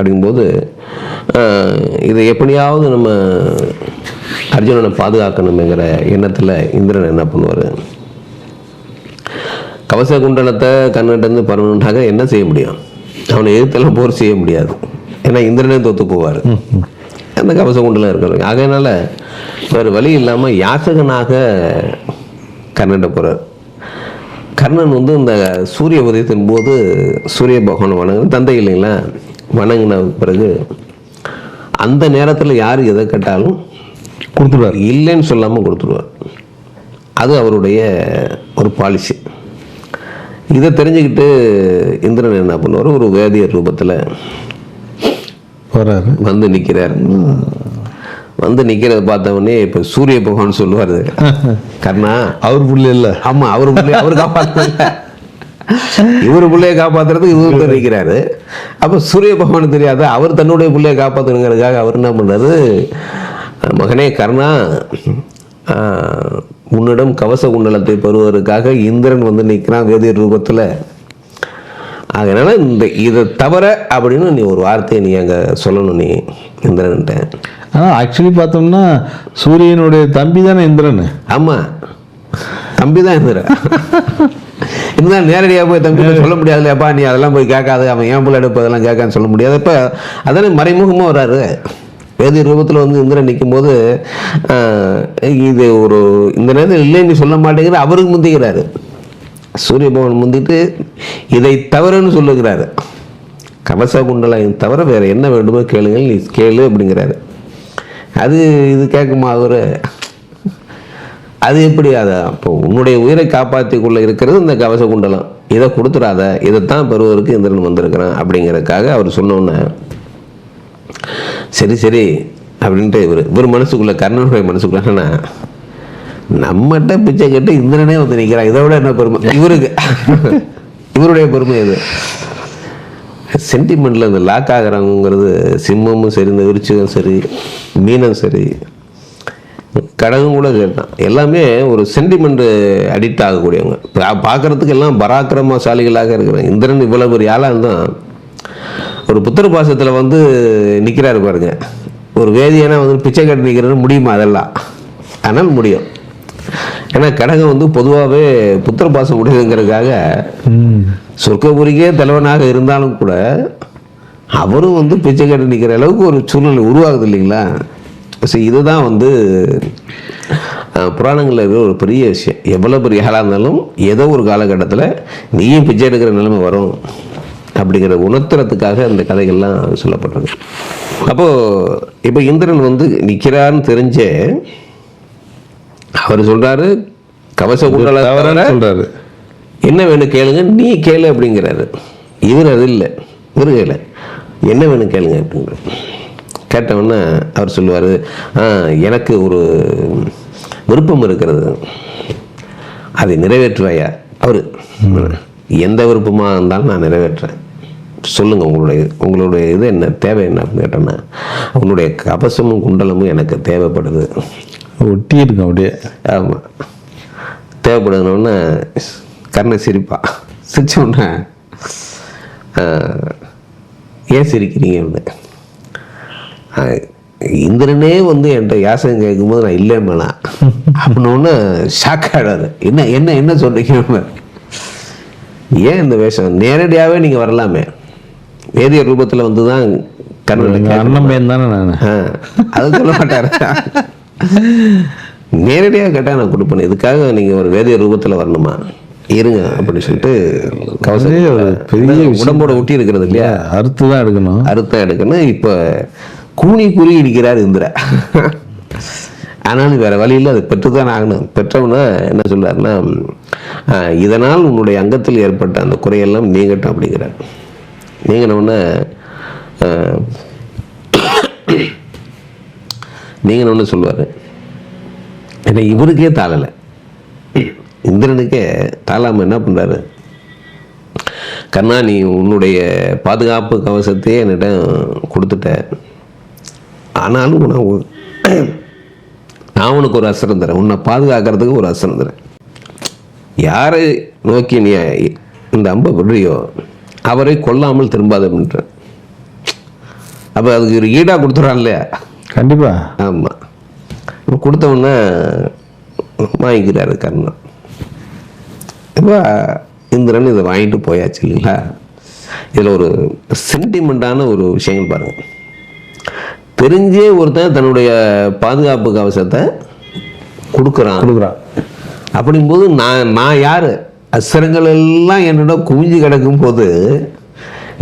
அப்படிங்கும்போது இதை எப்படியாவது நம்ம அர்ஜுனனை பாதுகாக்கணுங்கிற எண்ணத்தில் இந்திரன் என்ன பண்ணுவார்? கவச குண்டலத்தை கண்ணிட்டேருந்து பரவணுன்றாக என்ன செய்ய முடியும்? அவனை எதிர்த்தெல்லாம் போர் செய்ய முடியாது. ஏன்னா இந்திரனே தோத்து போவார். அந்த கவச குண்டலம் இருக்கிறவங்க. ஆகையினால வேறு வழி இல்லாமல் யாசகனாக கர்ணன்ட்ட போகிறார் கர்ணன் வந்து இந்த சூரிய உதயத்தின் போது சூரிய பகவானை வணங்கு தந்தை இல்லைங்களா? வணங்கின பிறகு அந்த நேரத்தில் யார் எதை கேட்டாலும் கொடுத்துருவார். இல்லைன்னு சொல்லாமல் கொடுத்துருவார். அது அவருடைய ஒரு பாலிசி இதை தெரிஞ்சுக்கிட்டு இந்திரன் என்ன பண்ணுவார்? ஒரு வேதியர் ரூபத்தில் வராரு வந்து நிற்கிறார் வந்து நிற்கிறத பார்த்த உடனே இப்போ சூரிய பகவான் சொல்லுவார். கர்ணா அவர் புள்ளி இல்லை. ஆமா அவர் பிள்ளைய அவர் காப்பாற்ற இவர் பிள்ளைய காப்பாத்துறதுக்கு இவர். பேர் நிற்கிறாரு அப்போ சூரிய பகவானுக்கு தெரியாத? அவர் தன்னுடைய பிள்ளைய காப்பாற்றணுங்கிறதுக்காக அவர் என்ன பண்ணாரு மகனே கர்ணா உன்னிடம் கவச குண்டலத்தை பெறுவதற்காக இந்திரன் வந்து நிற்கிறான் வேதியர் ரூபத்தில். அதனால இந்த இதை தவிர அப்படின்னு நீ ஒரு வார்த்தையை நீ அங்கே சொல்லணும் நீ இந்திரன்ட்ட ஆனால் ஆக்சுவலி பார்த்தோம்னா சூரியனுடைய தம்பி தானே இந்திரன். ஆமா. தம்பி தான் இருந்துற இருந்தாலும் நேரடியாக போய் தம்பி சொல்ல முடியாதுல்லப்பா நீ அதெல்லாம் போய் கேட்காது. அவன் ஏன் பிள்ளை எடுப்பு? அதெல்லாம் கேட்கான்னு சொல்ல முடியாது. இப்போ அதானே மறைமுகமாக வராரு வேதி ரூபத்தில் வந்து இந்திரன் நிற்கும்போது ஆஹ், இது ஒரு இந்த நேரத்தில் இல்லைன்னு சொல்ல மாட்டேங்கிற அவருக்கு முந்திக்கிறாரு. சூரிய பகவான் முந்திட்டு இதை தவறுன்னு சொல்லுகிறாரு. கவச குண்டலம் தவிர வேற என்ன வேண்டுமோ கேளுங்கள் நீ கேளு அப்படிங்கிறாரு. அது இது கேட்குமா அவரு? அது எப்படி அதை அப்போ உன்னுடைய உயிரை காப்பாற்றிக்குள்ளே இருக்கிறது இந்த கவச குண்டலம். இதை கொடுத்துடாத இதைத்தான் பெறுவதற்கு இந்திரன் வந்திருக்கிறான் அப்படிங்கிறதுக்காக அவர் சொன்னோன்னே சரி சரி அப்படின்ட்டு இவர் இவர் மனசுக்குள்ளே கர்ணனுடைய மனசுக்குள்ள என்னன்னா நம்மகிட்ட பிச்சை கேட்டு இந்திரனே வந்து நிற்கிறான் இதை விட என்ன பெருமை? இவருக்கு இவருடைய பெருமை இது சென்டிமெண்ட்டில் இந்த லாக் ஆகிறாங்கிறது சிம்மமும் சரி இந்த விருச்சிகம் சரி மீனம் சரி கடகம் கூட சரிதான் எல்லாமே ஒரு சென்டிமெண்ட் அடிக்ட் ஆகக்கூடியவங்க. பார்க்கறதுக்கு எல்லாம் பராக்கிரமசாலிகளாக இருக்கிறாங்க. இந்திரன் இவ்வளவு பெரிய ஆளாக இருந்தால் ஒரு புத்திர பாசத்தில் வந்து நிற்கிறாரு பாருங்க. ஒரு வேதியனா வந்து பிச்சை கட்டி நிற்கிறது முடியுமா அதெல்லாம்? ஆனால் முடியும். ஏன்னா கடகம் வந்து பொதுவாகவே புத்திர பாசம் உடையதுங்கிறதுக்காக சொர்க்கபுரிக்கே தலைவனாக இருந்தாலும் கூட அவரும் வந்து பிச்சை கட்டி நிற்கிற அளவுக்கு ஒரு சூழ்நிலை உருவாகுது இல்லைங்களா? ஸோ இதுதான் வந்து புராணங்கள்ல இருக்கிற ஒரு பெரிய விஷயம். எவ்வளோ பெரிய ஆளாக இருந்தாலும் ஏதோ ஒரு காலகட்டத்தில் நீயும் பிச்சை எடுக்கிற நிலைமை வரும். அப்படிங்கிற உணர்த்துறதுக்காக அந்த கதைகள்லாம் சொல்லப்பட்டிருக்கு. அப்போது இப்போ இந்திரன் வந்து நிற்கிறான்னு தெரிஞ்சே அவர் சொல்றாரு கவச குண்டல சொல்றாரு. என்ன வேணும் கேளுங்க நீ கேளு அப்படிங்கிறாரு. இவர் அது இல்லை இவர் கேளு. என்ன வேணும் கேளுங்க அப்படிங்கிற கேட்டவுடனே அவர் சொல்லுவார் எனக்கு ஒரு விருப்பம் இருக்கிறது. அதை நிறைவேற்றுவாயா? அவர் எந்த விருப்பமாக இருந்தாலும் நான் நிறைவேற்றுறேன். சொல்லுங்கள் உங்களுடைய உங்களுடைய இது என்ன தேவை என்ன? அப்படின்னு கேட்டோன்னா உன்னுடைய கவசமும் குண்டலமும் எனக்கு தேவைப்படுது. ஒட்டி இருக்கும் அப்படியே. ஆமாம் தேவைப்படுதுன்னு கர்ண சிரிப்பா. சிரிச்ச உடனே ஆஹ், ஏன் சிரிக்கிறீங்க? அப்படின்னு. இந்திரனே வந்து என்கிட்ட யாசகம் கேட்கும்போது நான் இல்லைம்மேனா அப்படின்னு ஷாக் ஆடாரு என்ன என்ன என்ன சொல்றீங்க ஏன் இந்த வேஷம்? நேரடியாகவே நீங்கள் வரலாமே. வேதிய ரூபத்தில் வந்து தான் பையன் தானே நான்? அது சொல்ல மாட்டாரு. நேரடியாக கேட்டால் நான் கொடுப்பேன். இதுக்காக நீங்கள் ஒரு வேதிய ரூபத்தில் வரணுமா? இருங்க அப்படின்னு சொல்லிட்டு கவசம் பெரிய. உடம்போட ஒட்டி இருக்கிறது இல்லையா? அறுத்து தான் எடுக்கணும். அறுத்தம் எடுக்கணும். இப்போ கூனி கூறி இருக்கிறார் இந்திர. ஆனாலும் வேற வழியில் அதை பெற்றுதான் ஆகணும். பெற்றவனா என்ன சொல்றாருன்னா இதனால் உன்னுடைய அங்கத்தில் ஏற்பட்ட அந்த குறையெல்லாம் நீங்கட்டும் அப்படிங்கிறார். நீங்கினவுடனே நீங்கணும்னு சொல்லுவார் ஏன்னா இவருக்கே தாளலை. இந்திரனுக்கே தாளாமல் என்ன பண்ணுறாரு கண்ணா நீ உன்னுடைய பாதுகாப்பு கவசத்தையே என்னிடம் கொடுத்துட்ட. ஆனாலும் நான் உ- நான் உனக்கு ஒரு அஸ்திரம் தரேன். உன்னை பாதுகாக்கிறதுக்கு ஒரு அஸ்திரம் தரேன். யாரை நோக்கி நீ இந்த அம்பை விடுறியோ அவரை கொல்லாமல் திரும்பாத அப்படின்ற அப்போ அதுக்கு ஒரு ஈடாக கொடுத்துட்றான் இல்லையா? கண்டிப்பா. ஆமாம் இப்போ கொடுத்தவொடனே வாங்கிக்கிறாரு கர்ணன். இப்போ இந்திரன் இதை வாங்கிட்டு போயாச்சு இல்லைங்களா? இதில் ஒரு சென்டிமெண்ட்டான ஒரு விஷயங்கள் பாருங்கள் தெரிஞ்சே ஒருத்தன் தன்னுடைய பாதுகாப்பு கவசத்தை கொடுக்குறான். கொடுக்குறான். அப்படிங்கும்போது நான் நான் யார்? அசுரங்கள் எல்லாம் என்னோட குவிஞ்சு கிடக்கும் போது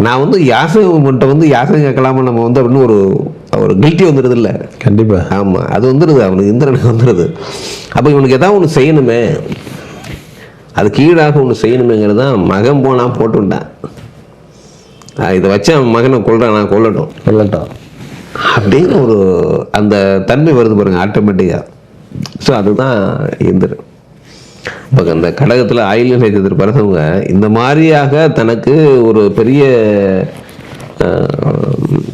நான் வந்து யாசகம்கிட்ட வந்து யாசகம் கேட்கலாமா நம்ம வந்து அப்படின்னு ஒரு ஒரு கில்ட்டி வந்துடுது இல்லை கண்டிப்பா. ஆமாம் அது வந்துடுது அவனுக்கு இந்திரனுக்கு வந்துடுது அப்போ இவனுக்கு ஏதாவது ஒன்று செய்யணுமே. அது கீழாக ஒன்று செய்யணுமேங்கிறது தான் மகன் போனால் போட்டுவிட்டான் இதை வச்சு அவன் மகனை கொல்றான் நான் கொல்லட்டும். சொல்லட்டும் அப்படிங்கிற ஒரு அந்த தன்மை வருது பாருங்க ஆட்டோமேட்டிக்காக ஸோ அதுதான் இந்திரன் இப்போ அந்த கடகத்தில் ஆயுள் நட்சத்திரம் பிறந்தவங்க இந்த மாதிரியாக தனக்கு ஒரு பெரிய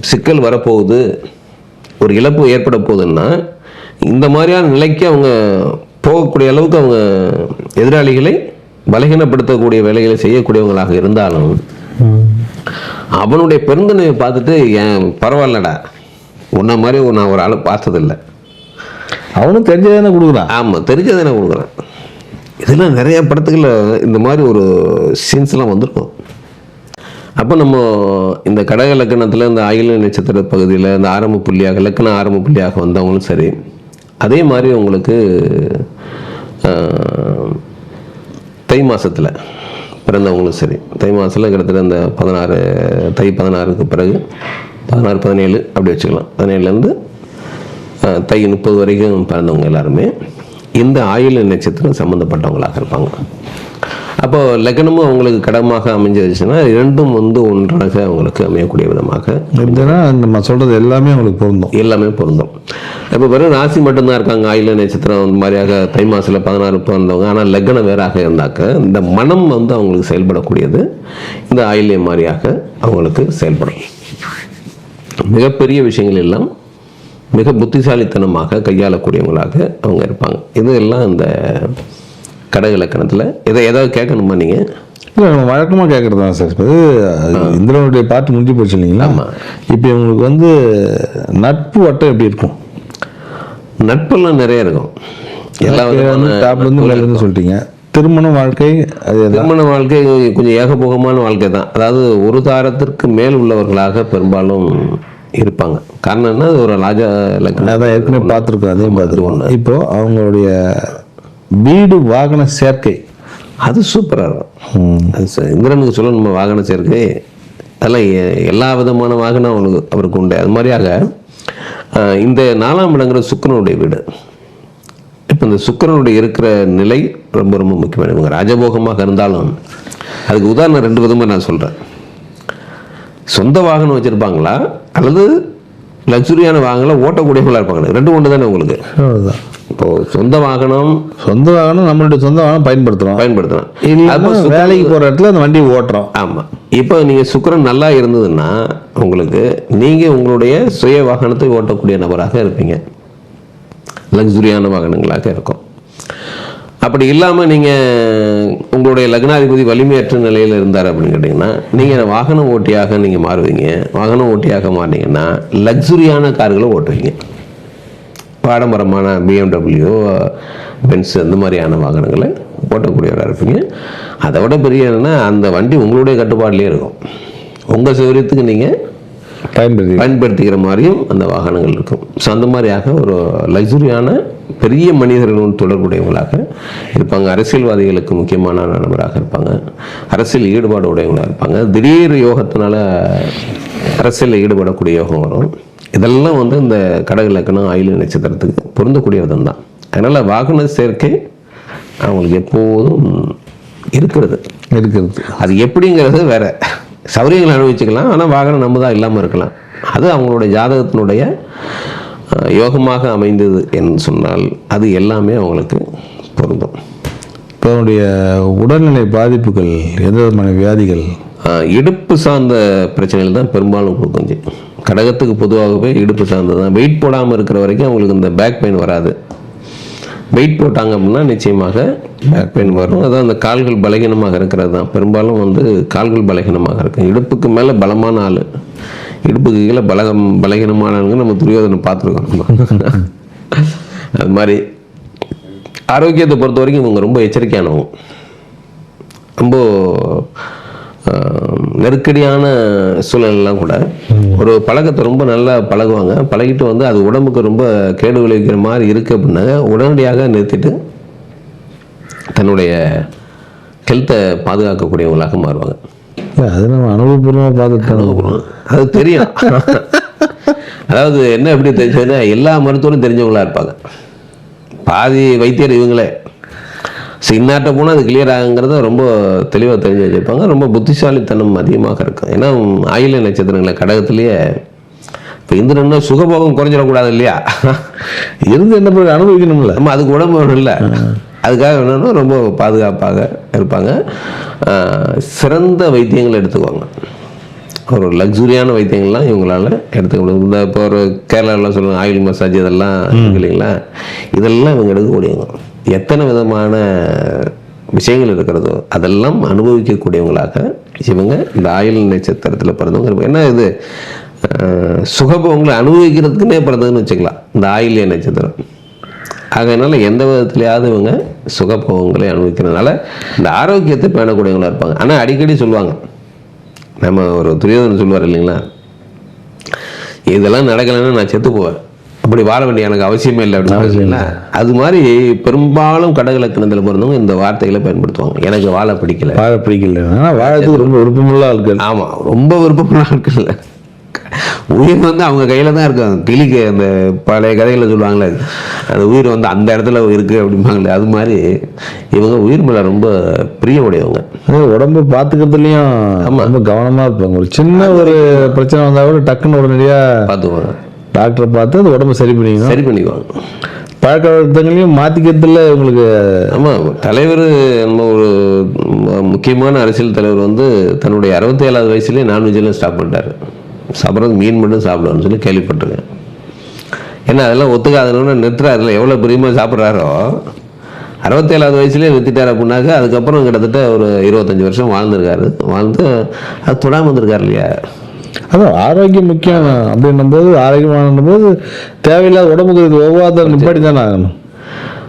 சிக்கல் வரப்போகுது ஒரு இழப்பு ஏற்பட போகுதுன்னா இந்த மாதிரியான நிலைக்கு அவங்க போகக்கூடிய அளவுக்கு அவங்க எதிராளிகளை பலகீனப்படுத்தக்கூடிய வேலைகளை செய்யக்கூடியவங்களாக இருந்தாலும் அவனுடைய பெருந்தன்மையை பார்த்துட்டு ஏன் பரவாயில்லடா உன்ன மாதிரி நான் ஒரு ஆளை பார்த்ததில்லை. அவனும் தெரிஞ்சதானே கொடுக்குறான். ஆமாம் தெரிஞ்சதை நான் கொடுக்குறேன். இதெல்லாம் நிறைய படத்துகளில் இந்த மாதிரி ஒரு சீன்ஸ்லாம் வந்திருக்கும். அப்போ நம்ம இந்த கடக லக்கணத்தில் இந்த ஆயில நட்சத்திர பகுதியில் இந்த ஆரம்ப புள்ளியாக லக்கண ஆரம்ப புள்ளியாக வந்தவங்களும் சரி அதே மாதிரி உங்களுக்கு தை மாசத்துல பிறந்தவங்களும் சரி தை மாதத்தில் கிட்டத்தட்ட இந்த பதினாறு தை பதினாறுக்கு பிறகு பதினாறு பதினேழு அப்படி வச்சுக்கலாம். பதினேழுலேருந்து தை முப்பது வரைக்கும் பிறந்தவங்க எல்லாருமே இந்த ஆயுள் நட்சத்திரம் சம்மந்தப்பட்டவங்களாக இருப்பாங்க. அப்போ லக்னமும் அவங்களுக்கு கடமாக அமைஞ்சிருச்சுன்னா இரண்டும் வந்து ஒன்றாக அவங்களுக்கு அமையக்கூடிய விதமாக எப்படின்னா நம்ம சொல்றது எல்லாமே உங்களுக்கு பொருந்தும். எல்லாமே பொருந்தும். இப்போ வெறும் ராசி மட்டும்தான் இருக்காங்க ஆயுள நட்சத்திரம் அந்த மாதிரியாக தை மாசத்தில் பதினாறு பிறந்தவங்க. ஆனால் லக்னம் வேறாக இருந்தாக்க இந்த மனம் வந்து அவங்களுக்கு செயல்படக்கூடியது இந்த ஆயில்யம் மாதிரியாக அவங்களுக்கு செயல்படும். மிகப்பெரிய விஷயங்கள் எல்லாம் மிக புத்திசாலித்தனமாக கையாளக்கூடியவங்களாக அவங்க இருப்பாங்க. இது எல்லாம் இந்த கடக இலக்கணத்தில். இதை ஏதாவது கேட்கணுமா நீங்கள் இல்லை நம்ம வழக்கமாக கேட்குறது தான் சார். இப்போ இந்திரனுடைய பாட்டு முடிஞ்சு போச்சு இல்லைங்களா? ஆமா. இப்போ இவங்களுக்கு வந்து நட்பு வட்டம் எப்படி இருக்கும்? நட்பெல்லாம் நிறைய இருக்கும். எல்லா விதமான டாப்ல இருந்து மேல இருந்து சொல்லிட்டீங்க. திருமண வாழ்க்கை அது திருமண வாழ்க்கை கொஞ்சம் ஏகபோகமான வாழ்க்கை தான். அதாவது ஒரு தாரத்திற்கு மேல் உள்ளவர்களாக பெரும்பாலும் இருப்பாங்க. காரணம் என்ன? அது ஒரு ராஜா லக்னம் அதான் ஏற்கனவே பார்த்துருக்கோம் அதையும் பார்த்துருக்கோம் இப்போ அவங்களுடைய வீடு வாகன சேர்க்கை. அது சூப்பராக இருக்கும். அது இந்திரனுக்கு சொல்லணுமா வாகன சேர்க்கை. அதெல்லாம் எல்லா விதமான வாகனம் அவனுக்கு அவருக்கு உண்டு. அது மாதிரியாக இந்த நாலாம் இடங்கிற சுக்கிரனுடைய வீடு. இப்போ இந்த சுக்கிரனுடைய இருக்கிற நிலை ரொம்ப ரொம்ப முக்கியமான. இவங்க ராஜபோகமாக இருந்தாலும் அதுக்கு உதாரணம் ரெண்டு விதமாக நான் சொல்கிறேன் சொந்த வாகனம் வச்சுருப்பாங்களா? அல்லது லக்ஸுரியான வாகனம் ஓட்டக்கூடியவங்களா இருப்பாங்க ரெண்டும் ஒன்று தானே உங்களுக்கு? இப்போ சொந்த வாகனம் சொந்த வாகனம் நம்மளுடைய சொந்த வாகனம் அப்போ சுக்கிரன் வேலைக்கு போற இடத்துல அந்த வண்டியை ஓட்டுறோம். ஆமாம் இப்போ நீங்கள் சுக்கிரன் நல்லா இருந்ததுன்னா உங்களுக்கு நீங்கள் உங்களுடைய சுய வாகனத்தை ஓட்டக்கூடிய நபராக இருப்பீங்க. லக்ஸுரியான வாகனங்களாக இருக்கும். அப்படி இல்லாமல் நீங்கள் உங்களுடைய லக்னாதிபதி வலிமையற்ற நிலையில் இருந்தார் அப்படின்னு கேட்டிங்கன்னா நீங்கள் வாகன ஓட்டியாக நீங்கள் மாறுவீங்க. வாகன ஓட்டியாக மாறினீங்கன்னா லக்ஸுரியான கார்களை ஓட்டுவீங்க. ஆடம்பரமான பிஎம்டபிள்யூ பென்ஸ் அந்த மாதிரியான வாகனங்களை ஓட்டக்கூடியவராக இருப்பீங்க. அதை விட பெரிய என்னன்னா அந்த வண்டி உங்களுடைய கட்டுப்பாட்டிலே இருக்கும். உங்கள் சௌகரியத்துக்கு நீங்கள் பயன்படுத்தி பயன்படுத்திக்கிற மாதிரியும் அந்த வாகனங்கள் இருக்கும். ஸோ அந்த மாதிரியாக ஒரு லக்ஸுரியான பெரிய மனிதர்களுடன் தொடர்புடையவங்களாக இருப்பாங்க. அரசியல்வாதிகளுக்கு முக்கியமான நபராக இருப்பாங்க. அரசியல் ஈடுபாடு உடையவங்களாக இருப்பாங்க. திடீர் யோகத்தினால அரசியலில் ஈடுபடக்கூடிய யோகம் வரும். இதெல்லாம் வந்து இந்த கடக இலக்கணம் ஆயுள் நட்சத்திரத்துக்கு பொருந்தக்கூடிய விதம் தான் அதனால் வாகன சேர்க்கை அவங்களுக்கு எப்போதும் இருக்கிறது. இருக்கிறது. அது எப்படிங்கிறது வேற. சௌரியங்களை அனுபவிச்சுக்கலாம் ஆனால் வாகனம் நம்ம தான் இல்லாமல் இருக்கலாம். அது அவங்களுடைய ஜாதகத்தினுடைய யோகமாக அமைந்தது என்று சொன்னால் அது எல்லாமே அவங்களுக்கு பொருந்தும். அவனுடைய உடல்நிலை பாதிப்புகள் எந்த விதமான வியாதிகள்? இடுப்பு சார்ந்த பிரச்சனைகள் தான் பெரும்பாலும் கொடுக்கும். கடகத்துக்கு பொதுவாகவே இடுப்பு சார்ந்தது தான் வெயிட் போடாமல் இருக்கிற வரைக்கும் அவங்களுக்கு இந்த பேக் பெயின் வராது. வெயிட் போட்டாங்க அப்படின்னா நிச்சயமாக பேக் பெயின் வரும். அதான் அந்த கால்கள் பலகீனமாக இருக்கிறது தான். பெரும்பாலும் வந்து கால்கள் பலகீனமாக இருக்கும். இடுப்புக்கு மேலே பலமான ஆள். இடுப்புக்கு கீழே பலகம் பலகீனமானவங்க நம்ம துரியோதனை பார்த்துருக்கோம். அது மாதிரி ஆரோக்கியத்தை பொறுத்த வரைக்கும் இவங்க ரொம்ப எச்சரிக்கையானவங்க. ரொம்ப நெருக்கடியான சூழல்லாம் கூட ஒரு பழக்கத்தை ரொம்ப நல்லா பழகுவாங்க. பழகிட்டு வந்து அது உடம்புக்கு ரொம்ப கேடு விளைவிக்கிற மாதிரி இருக்குது அப்படின்னா உடனடியாக நிறுத்திட்டு தன்னுடைய ஹெல்த்தை பாதுகாக்கக்கூடியவங்களாக மாறுவாங்க. அது நம்ம அனுபவபூர்வமாக பார்த்துட்டு அது தெரியும். அதாவது என்ன எப்படி தெரிஞ்சதுன்னா எல்லா மருத்துவரும் தெரிஞ்சவங்களா இருப்பாங்க. பாதி வைத்தியர் இவங்களே. ஸோ இன்னாட்ட போனால் அது கிளியர் ஆகுங்கிறத ரொம்ப தெளிவாக தெரிஞ்சு வச்சுருப்பாங்க. ரொம்ப புத்திசாலித்தனம் அதிகமாக இருக்கும். ஏன்னா ஆயில நட்சத்திரங்களை கடகத்திலேயே இப்போ இந்திரன்னா சுகபோகம் குறைஞ்சிடக்கூடாது இல்லையா? இருந்து என்ன பண்ண அனுபவிக்கணும்ல? நம்ம அதுக்கு உடம்பு வேணும் இல்லை அதுக்காக என்னன்னா ரொம்ப பாதுகாப்பாக இருப்பாங்க. சிறந்த வைத்தியங்களை எடுத்துக்குவாங்க. ஒரு லக்ஸுரியான வைத்தியங்கள்லாம் இவங்களால எடுத்துக்க முடியும் இந்த இப்போ ஒரு கேரளாவில் சொல்லுவாங்க ஆயில் மசாஜ் இதெல்லாம் இல்லைங்களா? இதெல்லாம் இவங்க எடுக்கக்கூடியவங்க. எத்தனை விதமான விஷயங்கள் இருக்கிறதோ அதெல்லாம் அனுபவிக்கக்கூடியவங்களாக இவங்க இந்த ஆயுள் நட்சத்திரத்தில் பிறந்தவங்க இருப்பாங்க. என்ன இது? சுகபோகங்களை அனுபவிக்கிறதுக்குன்னே பிறந்ததுன்னு வச்சுக்கலாம். இந்த ஆயில்ய நட்சத்திரம். அதனால எந்த விதத்துலையாவது இவங்க சுகபோகங்களை அனுபவிக்கிறதுனால இந்த ஆரோக்கியத்தை பேணக்கூடியவங்களா இருப்பாங்க. ஆனால் அடிக்கடி சொல்லுவாங்க. நம்ம ஒரு துரியோதனை சொல்லுவார் இல்லைங்களா? இதெல்லாம் நடக்கலைன்னா நான் செத்து போவேன். அப்படி வாழ வேண்டிய எனக்கு அவசியமே இல்லை அப்படின்னு அது மாதிரி பெரும்பாலும் கடகலக்கணத்தில் பிறந்தவங்க இந்த வார்த்தைகளை பயன்படுத்துவாங்க. எனக்கு வாழ பிடிக்கல. வாழ பிடிக்கல. ஆனால் வாழறதுக்கு ரொம்ப விருப்பமுள்ள ஆட்கள். ஆமாம் ரொம்ப விருப்பமான ஆட்கள் உயிர் வந்து அவங்க கையில் தான் இருக்கும். கிளிக்கு அந்த பழைய கதைகளை சொல்லுவாங்களே அந்த உயிர் வந்து அந்த இடத்துல இருக்குது அப்படிம்பாங்களே அது மாதிரி இவங்க உயிர் மேலே ரொம்ப பிரிய உடையவங்க உடம்பு பார்த்துக்கிறதுலையும் ரொம்ப கவனமாக இருப்பாங்க. ஒரு சின்ன ஒரு பிரச்சனை வந்தால் கூட டக்குன்னு உடனடியாக பார்த்துக்குவாங்க டாக்டரை பார்த்து அந்த உடம்பை சரி பண்ணிக்கணும். சரி பண்ணிக்குவாங்க. பழக்க வழக்கங்களையும் மாற்றிக்கிறதுல உங்களுக்கு ஆமாம் தலைவர் நம்ம ஒரு முக்கியமான அரசியல் தலைவர் வந்து தன்னுடைய அறுபத்தி ஏழாவது வயசுலேயே நான்வெஜ்லாம் ஸ்டாப் பண்ணிட்டாரு. சாப்பிட்றது மீன் மட்டும் சாப்பிடுவான்னு சொல்லி கேள்விப்பட்டிருக்கேன். ஏன்னா அதெல்லாம் ஒத்துக்காதனோன்னு நிறுத்துறாருல எவ்வளோ பிரியமாக சாப்பிட்றாரோ. அறுபத்தேழாவது வயசுலேயே நிறுத்திட்டார் அப்படின்னாக்க அதுக்கப்புறம் கிட்டத்தட்ட ஒரு இருபத்தஞ்சி வருஷம் வாழ்ந்திருக்காரு. வாழ்ந்து அது தொடாமல் வந்திருக்காரு இல்லையா? அதான் ஆரோக்கியம் முக்கியம். அப்படின்னும் போது ஆரோக்கியமான போது தேவையில்லாத உடம்புக்கு இது ஒவ்வாத நிப்பாட்டி தானே ஆகணும்.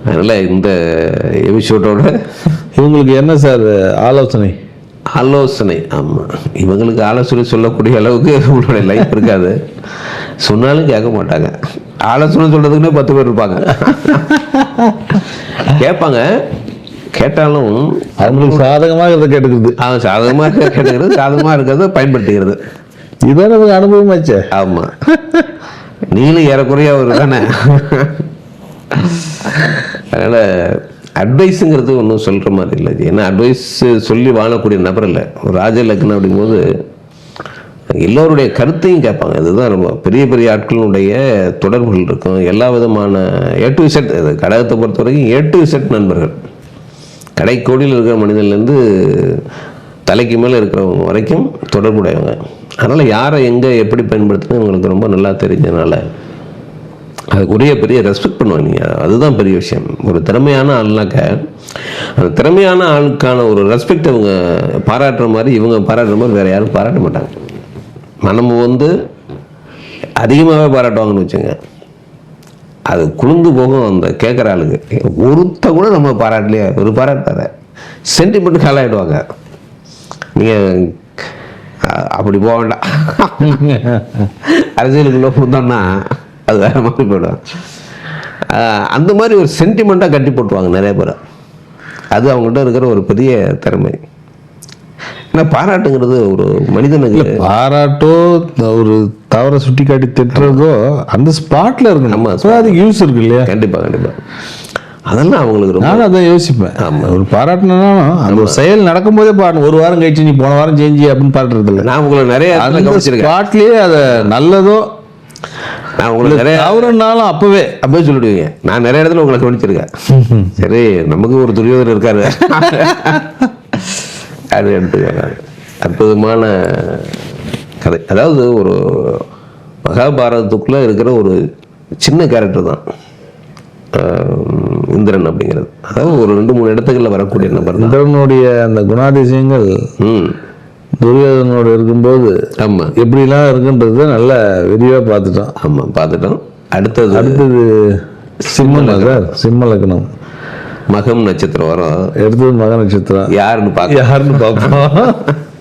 அதனால் இந்த எபிசோடோட இவங்களுக்கு என்ன சார் ஆலோசனை? ஆலோசனை. ஆமாம் இவங்களுக்கு ஆலோசனை சொல்லக்கூடிய அளவுக்கு உங்களுடைய லைஃப் இருக்காது. சொன்னாலும் கேட்க மாட்டாங்க. ஆலோசனை சொல்கிறதுக்குன்னே பத்து பேர் இருப்பாங்க. கேட்பாங்க. கேட்டாலும் அவங்களுக்கு சாதகமாக இதை கேட்டுக்கிறது. அவன் சாதகமாக கேட்டுக்கிறது சாதகமாக இருக்கிறத பயன்படுத்திக்கிறது. இதுதான் நமக்கு அனுபவமாச்சு ஆமாம் நீங்களும் ஏறக்குறைய அவர் தானே. அதனால் அட்வைஸுங்கிறது ஒன்றும் சொல்கிற மாதிரி இல்லை. ஏன்னா அட்வைஸ் சொல்லி வாழக்கூடிய நபர் இல்லை. ஒரு ராஜ லக்னம் அப்படிங்கும்போது எல்லோருடைய கருத்தையும் கேட்பாங்க. இதுதான் ரொம்ப பெரிய பெரிய ஆட்களுடைய தொடர்புகள் இருக்கும். எல்லா விதமான ஏ டு செட் கடகத்தை பொறுத்த வரைக்கும் ஏ டு செட் நண்பர்கள் கடைக்கோடியில் இருக்கிற மனிதன்லேருந்து தலைக்கு மேலே இருக்கிறவங்க வரைக்கும் தொடர்புடையவங்க. அதனால் யாரை எங்கே எப்படி பயன்படுத்தணும் உங்களுக்கு ரொம்ப நல்லா தெரிஞ்சதுனால அதுக்குரிய பெரிய ரெஸ்பெக்ட் பண்ணுவாங்க நீங்கள் அதுதான் பெரிய விஷயம். ஒரு திறமையான ஆள்னாக்க அந்த திறமையான ஆளுக்கான ஒரு ரெஸ்பெக்ட் இவங்க பாராட்டுற மாதிரி இவங்க பாராட்டுற மாதிரி வேறு யாரும் பாராட்ட மாட்டாங்க. நம்ம வந்து அதிகமாகவே பாராட்டுவாங்கன்னு வச்சுங்க அது குளிர்ந்து போகும் அந்த கேட்குற ஆளுக்கு. ஒருத்த கூட நம்ம பாராட்டலையே ஒரு பாராட்டாத சென்டிமெண்ட் காலாயிடுவாங்க. நீங்கள் அப்படி போக வேண்டாம். அரசியலுக்குள்ளே புந்தோம்னா அது வேற மாதிரி போயிடும். அந்த மாதிரி ஒரு சென்டிமெண்ட்டாக கட்டி போட்டுவாங்க நிறைய பேர். அது அவங்கள்ட்ட இருக்கிற ஒரு பெரிய திறமை. ஏன்னா பாராட்டுங்கிறது ஒரு மனிதனுக்கு பாராட்டோ ஒரு தவறை சுட்டி காட்டி திட்டுறதோ அந்த ஸ்பாட்ல இருக்கணும். ஆமா, அப்போ அதுக்கு யூஸ் இருக்கு இல்லையா? கண்டிப்பாக கண்டிப்பாக அதெல்லாம் அவங்களுக்கு நானும் அதான் யோசிப்பேன். ஒரு பாராட்டினாலும் அந்த ஒரு செயல் நடக்கும்போதே பாடணும் ஒரு வாரம் கழிச்சு நீ போன வாரம் செஞ்சு அப்படின்னு பாடுறது இல்லை நான் உங்களை நிறைய கவனிச்சிருக்கேன். அதை நல்லதோ நான் உங்களை நிறைய தவறுனாலும் அப்பவே அப்பவே சொல்லிடுவீங்க. நான் நிறைய இடத்துல உங்களை கவனிச்சிருக்கேன். சரி நமக்கு ஒரு துரியோதனர் இருக்காரு. அது அற்புதமான கதை. அதாவது ஒரு மகாபாரதத்துக்குள்ள இருக்கிற ஒரு சின்ன கேரக்டர் தான். இந்திரன் அப்படிங்கிறது. அதாவது ஒரு ரெண்டு மூணு இடத்துகளில் வரக்கூடிய நபர் இந்திரனுடைய அந்த குணாதிசயங்கள் ம். துரியோதனோட இருக்கும்போது ஆமாம் எப்படிலாம் இருக்குன்றத நல்லா விரிவாக பார்த்துட்டோம். ஆமாம் பார்த்துட்டோம். அடுத்தது அடுத்தது சிம்மம் சார் சிம்ம லக்னம். மகம் நட்சத்திரம் வரும். எடுத்தது மக நட்சத்திரம். யாருன்னு பார்க்க யாருன்னு பார்ப்போம்.